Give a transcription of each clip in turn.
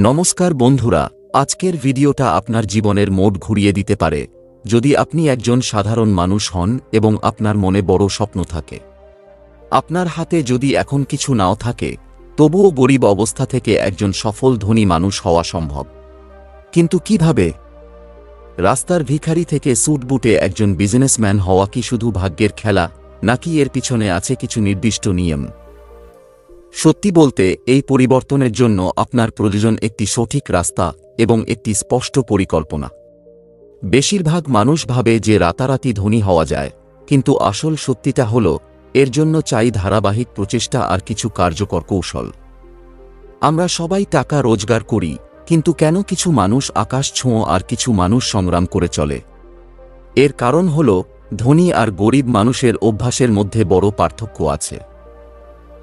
নমস্কার বন্ধুরা, আজকের ভিডিওটা আপনার জীবনের মোড ঘুরিয়ে দিতে পারে। যদি আপনি একজন সাধারণ মানুষ হন এবং আপনার মনে বড় স্বপ্ন থাকে। আপনার হাতে যদি এখন কিছু নাও থাকে, তবুও গরিব অবস্থা থেকে একজন সফল ধনী মানুষ হওয়া সম্ভব। কিন্তু কীভাবে? রাস্তার ভিখারি থেকে স্যুট বুটে একজন বিজনেসম্যান হওয়া কি শুধু ভাগ্যের খেলা, নাকি এর পিছনে আছে কিছু নির্দিষ্ট নিয়ম? সত্যি বলতে, এই পরিবর্তনের জন্য আপনার প্রয়োজন একটি সঠিক রাস্তা এবং একটি স্পষ্ট পরিকল্পনা। বেশিরভাগ মানুষ ভাবে যে রাতারাতি ধনী হওয়া যায়, কিন্তু আসল সত্যিটা হল, এর জন্য চাই ধারাবাহিক প্রচেষ্টা আর কিছু কার্যকর কৌশল। আমরা সবাই টাকা রোজগার করি, কিন্তু কেন কিছু মানুষ আকাশ ছোঁয় আর কিছু মানুষ সংগ্রাম করে চলে? এর কারণ হল, ধনী আর গরিব মানুষের অভ্যাসের মধ্যে বড় পার্থক্য আছে।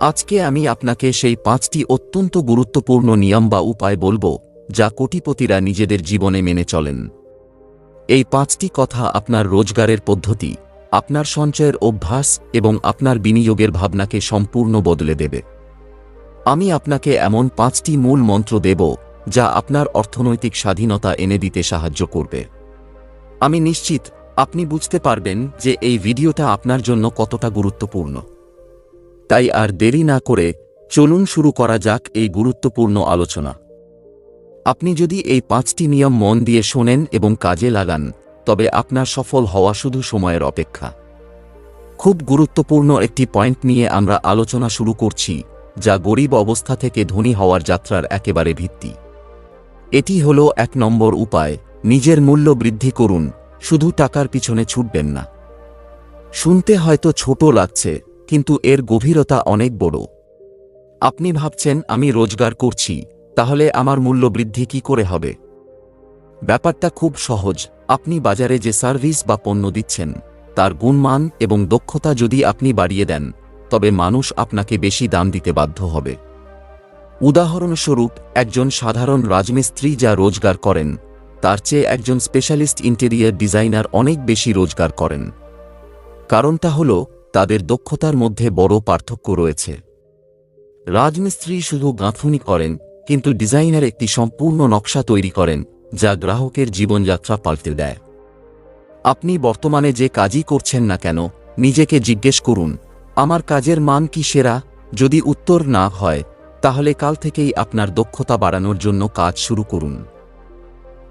আজকে আমি আপনাকে সেই পাঁচটি অত্যন্ত গুরুত্বপূর্ণ নিয়ম বা উপায় বলব, যা কোটিপতিরা নিজেদের জীবনে মেনে চলেন। এই পাঁচটি কথা আপনার রোজগারের পদ্ধতি, আপনার সঞ্চয়ের অভ্যাস এবং আপনার বিনিয়োগের ভাবনাকে সম্পূর্ণ বদলে দেবে। আমি আপনাকে এমন পাঁচটি মূল মন্ত্র দেব, যা আপনার অর্থনৈতিক স্বাধীনতা এনে দিতে সাহায্য করবে। আমি নিশ্চিত, আপনি বুঝতে পারবেন যে এই ভিডিওটা আপনার জন্য কতটা গুরুত্বপূর্ণ। তাই আর দেরি না করে চলুন শুরু করা যাক এই গুরুত্বপূর্ণ আলোচনা। আপনি যদি এই পাঁচটি নিয়ম মন দিয়ে শোনেন এবং কাজে লাগান, তবে আপনার সফল হওয়া শুধু সময়ের অপেক্ষা। খুব গুরুত্বপূর্ণ একটি পয়েন্ট নিয়ে আমরা আলোচনা শুরু করছি, যা গরিব অবস্থা থেকে ধনী হওয়ার যাত্রার একেবারে ভিত্তি। এটি হল এক নম্বর উপায়, নিজের মূল্য বৃদ্ধি করুন, শুধু টাকার পিছনে ছুটবেন না। শুনতে হয়তো ছোট লাগছে কিন্তু এর গভীরতা অনেক বড়। আপনি ভাবছেন, আমি রোজগার করছি, তাহলে আমার মূল্য বৃদ্ধি কি করে হবে? ব্যাপারটা খুব সহজ। আপনি বাজারে যে সার্ভিস বা পণ্য দিচ্ছেন, তার গুণমান এবং দক্ষতা যদি আপনি বাড়িয়ে দেন, তবে মানুষ আপনাকে বেশি দাম দিতে বাধ্য হবে। উদাহরণস্বরূপ, একজন সাধারণ রাজমিস্ত্রি যা রোজগার করেন, তার চেয়ে একজন স্পেশালিস্ট ইন্টেরিয়ার ডিজাইনার অনেক বেশি রোজগার করেন। কারণটা হল তাদের দক্ষতার মধ্যে বড় পার্থক্য রয়েছে। রাজমিস্ত্রি শুধু গাঁথুনি করেন, কিন্তু ডিজাইনার একটি সম্পূর্ণ নকশা তৈরি করেন, যা গ্রাহকের জীবনযাত্রা পাল্টে দেয়। আপনি বর্তমানে যে কাজই করছেন না কেন, নিজেকে জিজ্ঞেস করুন, আমার কাজের মান কি সেরা? যদি উত্তর না হয়, তাহলে কাল থেকেই আপনার দক্ষতা বাড়ানোর জন্য কাজ শুরু করুন।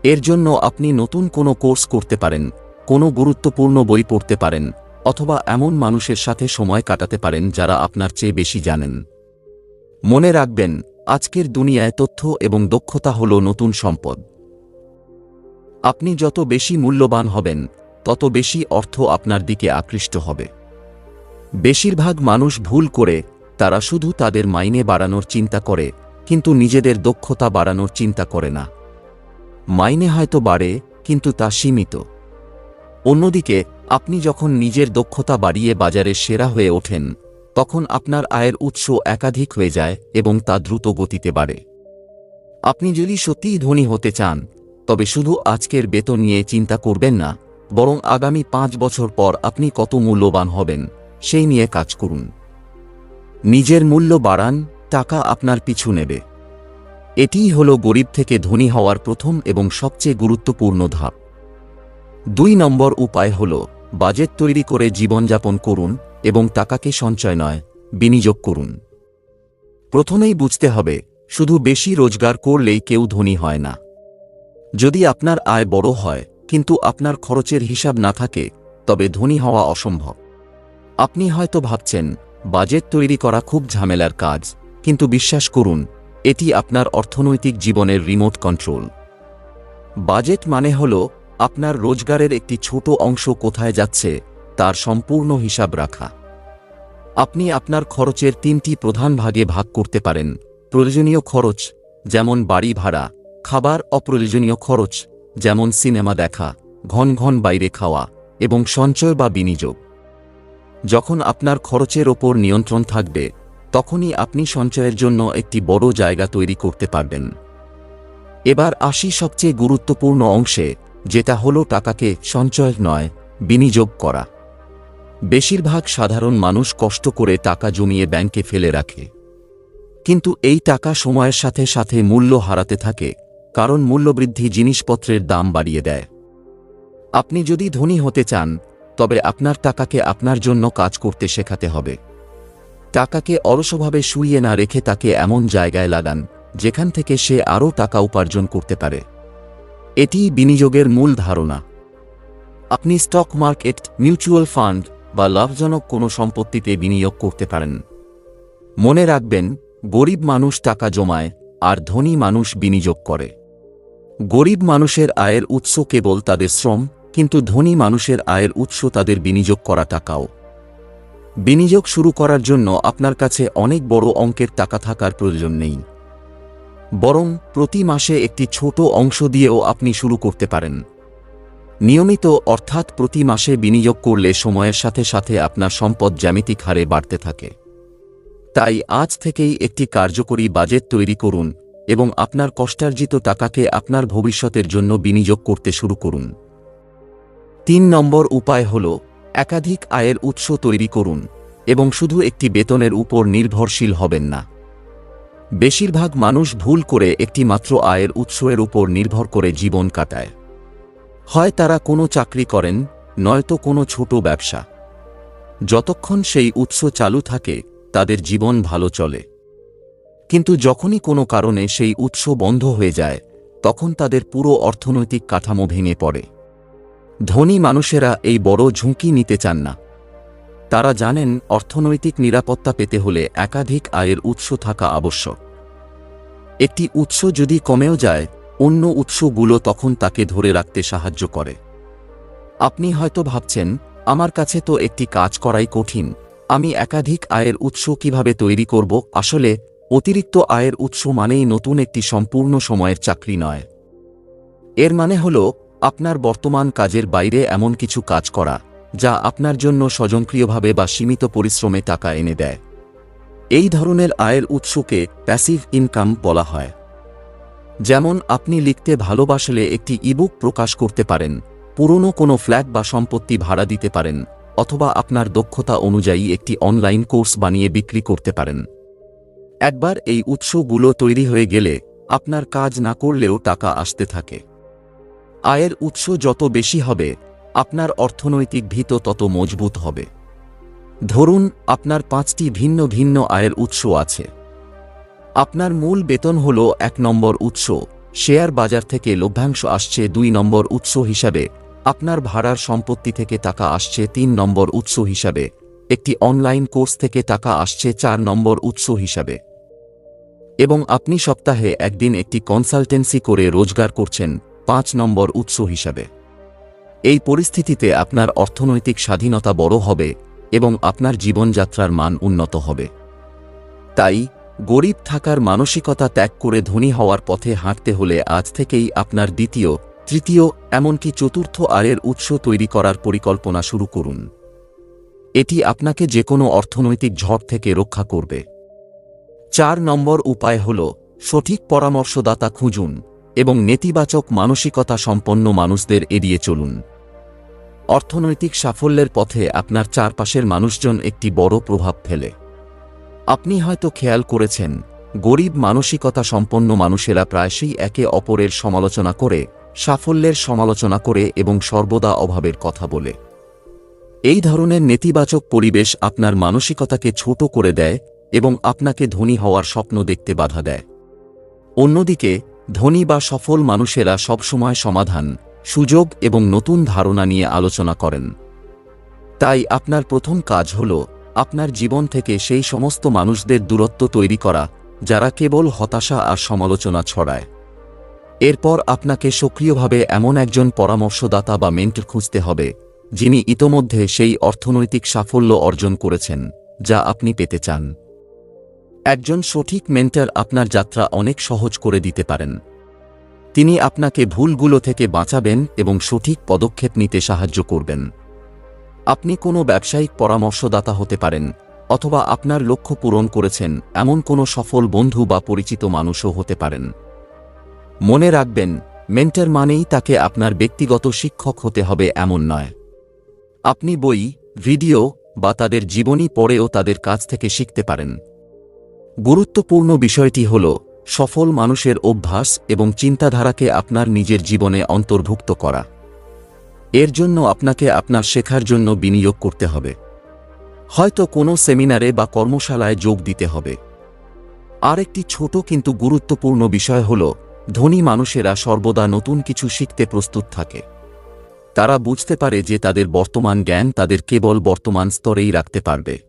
এর জন্য আপনি নতুন কোনো কোর্স করতে পারেন, কোনো গুরুত্বপূর্ণ বই পড়তে পারেন অথবা এমন মানুষের সাথে সময় কাটাতে পারেন যারা আপনার চেয়ে বেশি জানেন। মনে রাখবেন, আজকের দুনিয়ায় তথ্য এবং দক্ষতা হল নতুন সম্পদ। আপনি যত বেশি মূল্যবান হবেন, তত বেশি অর্থ আপনার দিকে আকৃষ্ট হবে। বেশিরভাগ মানুষ ভুল করে, তারা শুধু তাদের মাইনে বাড়ানোর চিন্তা করে, কিন্তু নিজেদের দক্ষতা বাড়ানোর চিন্তা করে না। মাইনে হয়তো বাড়ে, কিন্তু তা সীমিত। অন্যদিকে আপনি যখন নিজের দক্ষতা বাড়িয়ে বাজারে সেরা হয়ে ওঠেন, তখন আপনার আয়ের উৎস একাধিক হয়ে যায় এবং তা দ্রুত গতিতে বাড়ে। আপনি যদি সত্যিই ধনী হতে চান, তবে শুধু আজকের বেতন নিয়ে চিন্তা করবেন না, বরং আগামী পাঁচ বছর পর আপনি কত মূল্যবান হবেন, সেই নিয়ে কাজ করুন। নিজের মূল্য বাড়ান, টাকা আপনার পিছু নেবে। এটিই হল গরিব থেকে ধনী হওয়ার প্রথম এবং সবচেয়ে গুরুত্বপূর্ণ ধাপ। দুই নম্বর উপায় হল বাজেট তৈরি করে জীবনযাপন করুন এবং টাকাকে সঞ্চয় নয়, বিনিয়োগ করুন। প্রথমেই বুঝতে হবে, শুধু বেশি রোজগার করলেই কেউ ধনী হয় না। যদি আপনার আয় বড় হয়, কিন্তু আপনার খরচের হিসাব না থাকে, তবে ধনী হওয়া অসম্ভব। আপনি হয়তো ভাবছেন, বাজেট তৈরি করা খুব ঝামেলার কাজ, কিন্তু বিশ্বাস করুন, এটি আপনার অর্থনৈতিক জীবনের রিমোট কন্ট্রোল। বাজেট মানে হল আপনার রোজগারের একটি ছোট অংশ কোথায় যাচ্ছে, তার সম্পূর্ণ হিসাব রাখা। আপনি আপনার খরচের তিনটি প্রধান ভাগে ভাগ করতে পারেন। প্রয়োজনীয় খরচ, যেমন বাড়ি ভাড়া, খাবার অপ্রয়োজনীয় খরচ, যেমন সিনেমা দেখা, ঘন ঘন বাইরে খাওয়া, এবং সঞ্চয় বা বিনিয়োগ। যখন আপনার খরচের ওপর নিয়ন্ত্রণ থাকবে, তখনই আপনি সঞ্চয়ের জন্য একটি বড় জায়গা তৈরি করতে পারবেন। এবার আসি সবচেয়ে গুরুত্বপূর্ণ অংশে যেটা হলো টাকাকে সঞ্চয় নয়, বিনিয়োগ করা। বেশিরভাগ সাধারণ মানুষ কষ্ট করে টাকা জমিয়ে ব্যাংকে ফেলে রাখে। কিন্তু এই টাকা সময়ের সাথে সাথে মূল্য হারাতে থাকে, কারণ মূল্যবৃদ্ধি জিনিসপত্রের দাম বাড়িয়ে দেয়। আপনি যদি ধনী হতে চান, তবে আপনার টাকাকে আপনার জন্য কাজ করতে শেখাতে হবে। টাকাকে অলসভাবে শুইয়ে না রেখে তাকে এমন জায়গায় লাগান, যেখান থেকে সে আরও টাকা উপার্জন করতে পারে। এটিই বিনিয়োগের মূল ধারণা। আপনি স্টক মার্কেট মিউচুয়াল ফান্ড বা লাভজনক কোনো সম্পত্তিতে বিনিয়োগ করতে পারেন। মনে রাখবেন, গরিব মানুষ টাকা জমায় আর ধনী মানুষ বিনিয়োগ করে। গরিব মানুষের আয়ের উৎস কেবল তাদের শ্রম, কিন্তু ধনী মানুষের আয়ের উৎস তাদের বিনিয়োগ করা টাকাও। বিনিয়োগ শুরু করার জন্য আপনার কাছে অনেক বড় অঙ্কের টাকা থাকার প্রয়োজন নেই। বরং প্রতি মাসে একটি ছোট অংশ দিয়েও আপনি শুরু করতে পারেন। নিয়মিত অর্থাৎ প্রতি মাসে বিনিয়োগ করলে সময়ের সাথে সাথে আপনার সম্পদ জ্যামিতিক হারে বাড়তে থাকে। তাই আজ থেকেই একটি কার্যকরী বাজেট তৈরি করুন এবং আপনার কষ্টার্জিত টাকাকে আপনার ভবিষ্যতের জন্য বিনিয়োগ করতে শুরু করুন। তিন নম্বর উপায় হল, একাধিক আয়ের উৎস তৈরি করুন এবং শুধু একটি বেতনের উপর নির্ভরশীল হবেন না। বেশিরভাগ মানুষ ভুল করে একটি মাত্র আয়ের উৎসের উপর নির্ভর করে জীবন কাটায়। হয় তারা কোনো চাকরি করেন, নয়তো কোনো ছোট ব্যবসা। যতক্ষণ সেই উৎস চালু থাকে, তাদের জীবন ভালো চলে। কিন্তু যখনই কোনো কারণে সেই উৎস বন্ধ হয়ে যায়, তখন তাদের পুরো অর্থনৈতিক কাঠামো ভেঙে পড়ে। ধনী মানুষেরা এই বড় ঝুঁকি নিতে চান না। তারা জানেন অর্থনৈতিক নিরাপত্তা পেতে হলে একাধিক আয়ের উৎস থাকা আবশ্যক। একটি উৎস যদি কমেও যায়, অন্য উৎসগুলো তখন তাকে ধরে রাখতে সাহায্য করে। আপনি হয়তো ভাবছেন, আমার কাছে তো একটি কাজ করাই কঠিন, আমি একাধিক আয়ের উৎস কীভাবে তৈরি করব? আসলে, অতিরিক্ত আয়ের উৎস মানেই নতুন একটি সম্পূর্ণ সময়ের চাকরি নয়। এর মানে হল, আপনার বর্তমান কাজের বাইরে এমন কিছু কাজ করা। যা আপনার জন্য স্বজনক্রিয়ভাবে বা সীমিত পরিশ্রমে টাকা এনে দেয়। এই ধরনের আয়ের উৎসকে প্যাসিভ ইনকাম বলা হয়। যেমন, আপনি লিখতে ভালোবাসলে একটি ইবুক প্রকাশ করতে পারেন, পুরনো কোনো ফ্ল্যাট বা সম্পত্তি ভাড়া দিতে পারেন, অথবা আপনার দক্ষতা অনুযায়ী একটি অনলাইন কোর্স বানিয়ে বিক্রি করতে পারেন। একবার এই উৎসগুলো তৈরি হয়ে গেলে আপনার কাজ না করলেও টাকা আসতে থাকে। আয়ের উৎস যত বেশি হবে আপনার অর্থনৈতিক ভিত তত মজবুত হবে। ধরুন, আপনার পাঁচটি ভিন্ন ভিন্ন আয়ের উৎস আছে। আপনার মূল বেতন হল এক নম্বর উৎস, শেয়ার বাজার থেকে লভ্যাংশ আসছে দুই নম্বর উৎস হিসাবে, আপনার ভাড়ার সম্পত্তি থেকে টাকা আসছে তিন নম্বর উৎস হিসাবে, একটি অনলাইন কোর্স থেকে টাকা আসছে চার নম্বর উৎস হিসাবে। এবং আপনি সপ্তাহে একদিন একটি কনসালটেন্সি করে রোজগার করছেন পাঁচ নম্বর উৎস হিসাবে। এই পরিস্থিতিতে আপনার অর্থনৈতিক স্বাধীনতা বড় হবে এবং আপনার জীবনযাত্রার মান উন্নত হবে। তাই, গরিব থাকার মানসিকতা ত্যাগ করে ধনী হওয়ার পথে হাঁটতে হলে আজ থেকেই আপনার দ্বিতীয়, তৃতীয়, এমনকি চতুর্থ আয়ের উৎস তৈরি করার পরিকল্পনা শুরু করুন। এটি আপনাকে যে কোনো অর্থনৈতিক ঝড় থেকে রক্ষা করবে। চার নম্বর উপায় হল, সঠিক পরামর্শদাতা খুঁজুন এবং নেতিবাচক মানসিকতা সম্পন্ন মানুষদের এড়িয়ে চলুন। অর্থনৈতিক সাফল্যের পথে আপনার চারপাশের মানুষজন একটি বড় প্রভাব ফেলে। আপনি হয়তো খেয়াল করেছেন, গরিব মানসিকতা সম্পন্ন মানুষেরা প্রায়শই একে অপরের সমালোচনা করে, সাফল্যের সমালোচনা করে এবং সর্বদা অভাবের কথা বলে। এই ধরনের নেতিবাচক পরিবেশ আপনার মানসিকতাকে ছোট করে দেয় এবং আপনাকে ধনী হওয়ার স্বপ্ন দেখতে বাধা দেয়। অন্যদিকে, ধনী বা সফল মানুষেরা সবসময় সমাধান সুযোগ এবং নতুন ধারণা নিয়ে আলোচনা করেন। তাই আপনার প্রথম কাজ হল আপনার জীবন থেকে সেই সমস্ত মানুষদের দূরত্ব তৈরি করা, যারা কেবল হতাশা আর সমালোচনা ছড়ায়। এরপর আপনাকে সক্রিয়ভাবে এমন একজন পরামর্শদাতা বা মেন্টর খুঁজতে হবে, যিনি ইতোমধ্যে সেই অর্থনৈতিক সাফল্য অর্জন করেছেন, যা আপনি পেতে চান। একজন সঠিক মেন্টার আপনার যাত্রা অনেক সহজ করে দিতে পারেন। তিনি আপনাকে ভুলগুলো থেকে বাঁচাবেন এবং সঠিক পদক্ষেপ নিতে সাহায্য করবেন। আপনি কোনো ব্যবসায়িক পরামর্শদাতা হতে পারেন, অথবা আপনার লক্ষ্য পূরণ করেছেন, এমন কোনো সফল বন্ধু বা পরিচিত মানুষও হতে পারেন। মনে রাখবেন, মেন্টার মানেই তাকে আপনার ব্যক্তিগত শিক্ষক হতে হবে এমন নয়। আপনি বই, ভিডিও বা তাদের জীবনী পড়েও তাদের কাছ থেকে শিখতে পারেন। গুরুত্বপূর্ণ বিষয়টি হল সফল মানুষের অভ্যাস এবং চিন্তাধারাকে আপনার নিজের জীবনে অন্তর্ভুক্ত করা। এর জন্য আপনাকে আপনার শেখার জন্য বিনিয়োগ করতে হবে। হয়তো কোনো সেমিনারে বা কর্মশালায় যোগ দিতে হবে। আরেকটি ছোট কিন্তু গুরুত্বপূর্ণ বিষয় হল, ধনী মানুষেরা সর্বদা নতুন কিছু শিখতে প্রস্তুত থাকে। তারা বুঝতে পারে যে তাদের বর্তমান জ্ঞান তাদের কেবল বর্তমান স্তরেই রাখতে পারবে।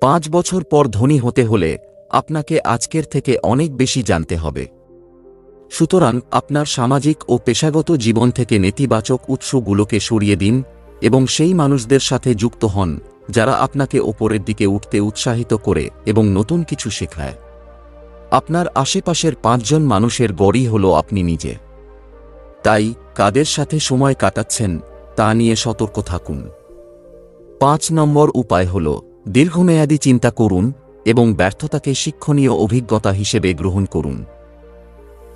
পাঁচ বছর পর ধনী হতে হলে আপনাকে আজকের থেকে অনেক বেশি জানতে হবে। সুতরাং আপনার সামাজিক ও পেশাগত জীবন থেকে নেতিবাচক উৎসগুলোকে সরিয়ে দিন এবং সেই মানুষদের সাথে যুক্ত হন, যারা আপনাকে ওপরের দিকে উঠতে উৎসাহিত করে এবং নতুন কিছু শেখায়। আপনার আশেপাশের পাঁচজন মানুষের গড়ই হল আপনি নিজে। তাই, কাদের সাথে সময় কাটাচ্ছেন, তা নিয়ে সতর্ক থাকুন। পাঁচ নম্বর উপায় হল, দীর্ঘমেয়াদী চিন্তা করুন এবং ব্যর্থতাকে শিক্ষণীয় অভিজ্ঞতা হিসেবে গ্রহণ করুন।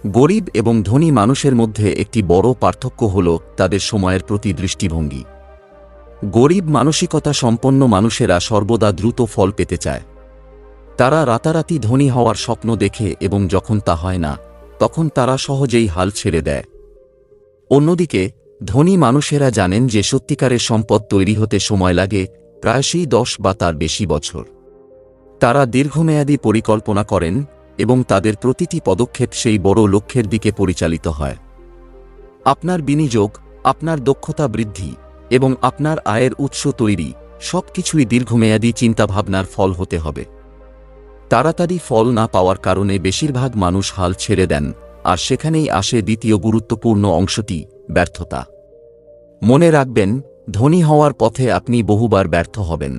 গরিব এবং ধনী মানুষের মধ্যে একটি বড় পার্থক্য হল তাদের সময়ের প্রতি দৃষ্টিভঙ্গি। গরিব মানসিকতা সম্পন্ন মানুষেরা সর্বদা দ্রুত ফল পেতে চায়। তারা রাতারাতি ধনী হওয়ার স্বপ্ন দেখে এবং যখন তা হয় না, তখন তারা সহজেই হাল ছেড়ে দেয়। অন্যদিকে, ধনী মানুষেরা জানেন যে সত্যিকারের সম্পদ তৈরি হতে সময় লাগে, প্রায়শই দশ বা তার বেশি বছর। তারা দীর্ঘমেয়াদী পরিকল্পনা করেন এবং তাদের প্রতিটি পদক্ষেপ সেই বড় লক্ষ্যের দিকে পরিচালিত হয়। আপনার বিনিয়োগ, আপনার দক্ষতা বৃদ্ধি এবং আপনার আয়ের উৎস তৈরি সবকিছুই দীর্ঘমেয়াদী চিন্তাভাবনার ফল হতে হবে। তাড়াতাড়ি ফল না পাওয়ার কারণে বেশিরভাগ মানুষ হাল ছেড়ে দেন আর সেখানেই আসে দ্বিতীয় গুরুত্বপূর্ণ অংশটি, ব্যর্থতা। মনে রাখবেন, ধনী হওয়ার পথে আপনি বহুবার ব্যর্থ হবেন।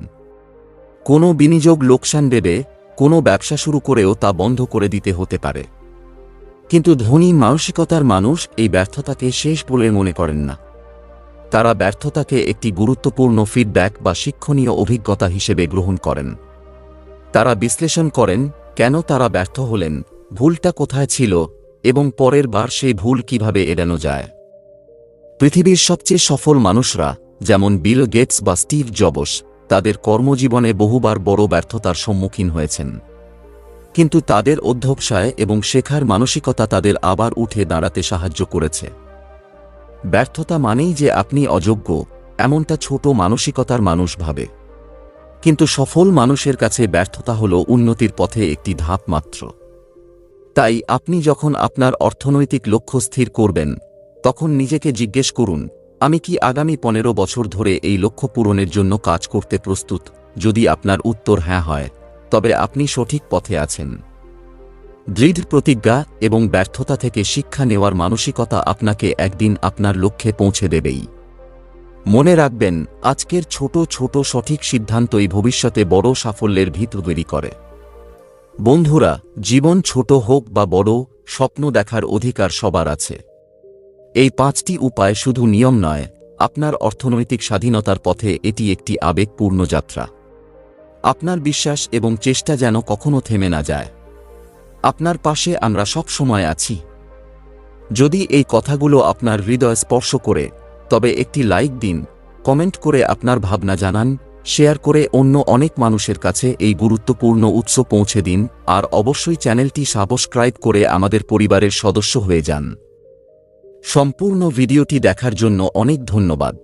কোনো বিনিয়োগ লোকসান দেবে, কোনো ব্যবসা শুরু করেও তা বন্ধ করে দিতে হতে পারে। কিন্তু ধনী মানসিকতার মানুষ এই ব্যর্থতাকে শেষ বলে মনে করেন না। তারা ব্যর্থতাকে একটি গুরুত্বপূর্ণ ফিডব্যাক বা শিক্ষণীয় অভিজ্ঞতা হিসেবে গ্রহণ করেন। তারা বিশ্লেষণ করেন, কেন তারা ব্যর্থ হলেন, ভুলটা কোথায় ছিল, এবং পরের বার সেই ভুল কীভাবে এড়ানো যায়। পৃথিবীর সবচেয়ে সফল মানুষরা, যেমন বিল গেটস বা স্টিভ জবস তাদের কর্মজীবনে বহুবার বড় ব্যর্থতার সম্মুখীন হয়েছেন। কিন্তু তাদের অধ্যবসায় এবং শেখার মানসিকতা তাদের আবার উঠে দাঁড়াতে সাহায্য করেছে। ব্যর্থতা মানেই যে আপনি অযোগ্য, এমনটা ছোট মানসিকতার মানুষ ভাবে। কিন্তু সফল মানুষের কাছে ব্যর্থতা হল উন্নতির পথে একটি ধাপ মাত্র। তাই আপনি যখন আপনার অর্থনৈতিক লক্ষ্য স্থির করবেন, তখন নিজেকে জিজ্ঞেস করুন আমি কি আগামী পনেরো বছর ধরে এই লক্ষ্য পূরণের জন্য কাজ করতে প্রস্তুত? যদি আপনার উত্তর হ্যাঁ হয়, তবে আপনি সঠিক পথে আছেন। দৃঢ় প্রতিজ্ঞা এবং ব্যর্থতা থেকে শিক্ষা নেওয়ার মানসিকতা আপনাকে একদিন আপনার লক্ষ্যে পৌঁছে দেবেই। মনে রাখবেন, আজকের ছোট ছোট সঠিক সিদ্ধান্তই ভবিষ্যতে বড় সাফল্যের ভিত তৈরি করে। বন্ধুরা, জীবন ছোট হোক বা বড়, স্বপ্ন দেখার অধিকার সবার আছে। এই পাঁচটি উপায় শুধু নিয়ম নয়, আপনার অর্থনৈতিক স্বাধীনতার পথে এটি একটি আবেগপূর্ণ যাত্রা। আপনার বিশ্বাস এবং চেষ্টা যেন কখনো থেমে না যায়। আপনার পাশে আমরা সব সময় আছি। যদি এই কথাগুলো আপনার হৃদয় স্পর্শ করে, তবে একটি লাইক দিন, কমেন্ট করে আপনার ভাবনা জানান, শেয়ার করে অন্য অনেক মানুষের কাছে এই গুরুত্বপূর্ণ উৎস পৌঁছে দিন, আর অবশ্যই চ্যানেলটি সাবস্ক্রাইব করে আমাদের পরিবারের সদস্য হয়ে যান। সম্পূর্ণ ভিডিওটি দেখার জন্য অনেক ধন্যবাদ।